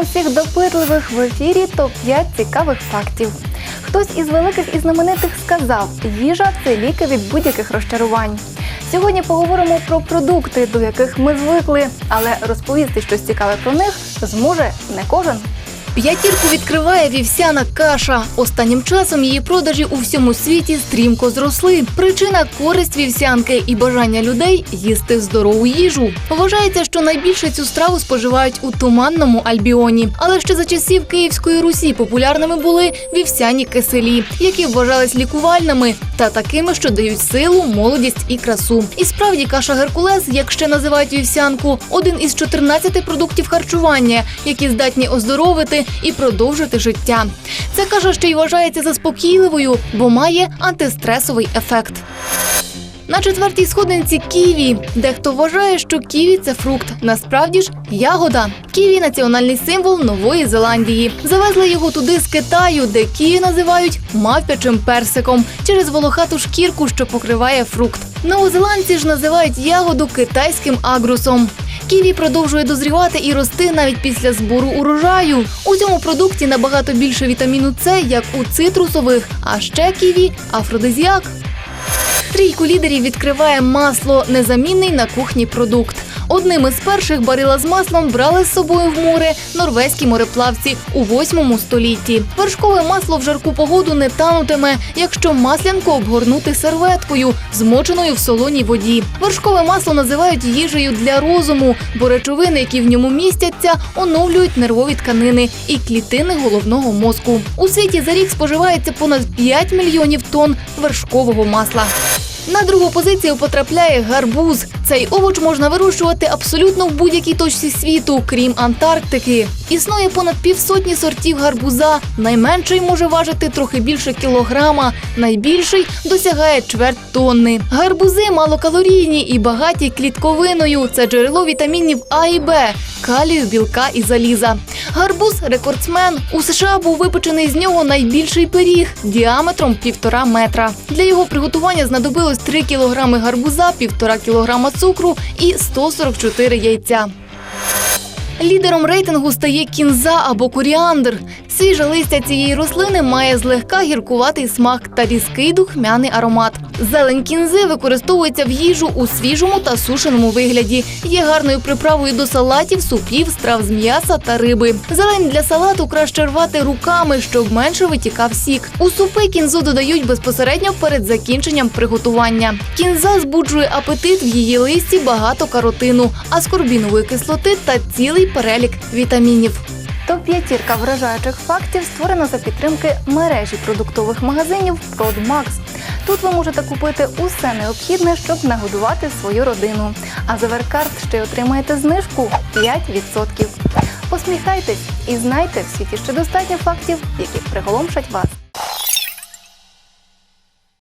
усіх допитливих в ефірі топ-5 цікавих фактів. Хтось із великих і знаменитих сказав: їжа це ліки від будь-яких розчарувань. Сьогодні поговоримо про продукти, до яких ми звикли, але розповісти щось цікаве про них зможе не кожен. П'ятірку відкриває вівсяна каша. Останнім часом її продажі у всьому світі стрімко зросли. Причина користь вівсянки і бажання людей їсти здорову їжу. Вважається, що найбільше цю страву споживають у туманному альбіоні. Але ще за часів Київської Русі популярними були вівсяні киселі, які вважались лікувальними та такими, що дають силу, молодість і красу. І справді каша Геркулес, як ще називають вівсянку, один із 14 продуктів харчування, які здатні оздоровити і продовжити життя. Це каша ще й вважається заспокійливою, бо має антистресовий ефект. На четвертій сходинці ківі. Дехто вважає, що ківі це фрукт. Насправді ж ягода. Ківі національний символ Нової Зеландії. Завезли його туди з Китаю, де ківі називають мавпячим персиком через волохату шкірку, що покриває фрукт. Новозеландці ж називають ягоду китайським агрусом. Ківі продовжує дозрівати і рости навіть після збору урожаю. У цьому продукті набагато більше вітаміну С, як у цитрусових, а ще ківі афродизіак. Трійку лідерів відкриває масло, незамінний на кухні продукт. Одним із перших барила з маслом брали з собою в море норвезькі мореплавці у 8 столітті. Вершкове масло в жарку погоду не танутиме, якщо маслянку обгорнути серветкою, змоченою в солоній воді. Вершкове масло називають їжею для розуму, бо речовини, які в ньому містяться, оновлюють нервові тканини і клітини головного мозку. У світі за рік споживається понад 5 мільйонів тонн вершкового масла. На другу позицію потрапляє гарбуз. Цей овоч можна вирощувати абсолютно в будь-якій точці світу, крім Антарктики. Існує понад півсотні сортів гарбуза. Найменший може важити трохи більше кілограма, найбільший досягає чверть тонни. Гарбузи малокалорійні і багаті клітковиною. Це джерело вітамінів А і Б, калію, білка і заліза. Гарбуз рекордсмен. У США був випечений з нього найбільший пиріг діаметром півтора метра. Для його приготування знадобилось 3 кілограми гарбуза, півтора кілограма цукру і 144 яйця. Лідером рейтингу стає кінза або коріандр. Свіже листя цієї рослини має злегка гіркуватий смак та різкий духмяний аромат. Зелень кінзи використовується в їжу у свіжому та сушеному вигляді. Є гарною приправою до салатів, супів, страв з м'яса та риби. Зелень для салату краще рвати руками, щоб менше витікав сік. У супи кінзу додають безпосередньо перед закінченням приготування. Кінза збуджує апетит в її листі багато каротину, аскорбінової кислоти та цілий перелік вітамінів. Топ-п'ятірка вражаючих фактів створена за підтримки мережі продуктових магазинів Продмакс. Тут ви можете купити усе необхідне, щоб нагодувати свою родину. А за Веркарт ще отримаєте знижку 5%. Посміхайтесь і знайте, в світі ще достатньо фактів, які приголомшать вас.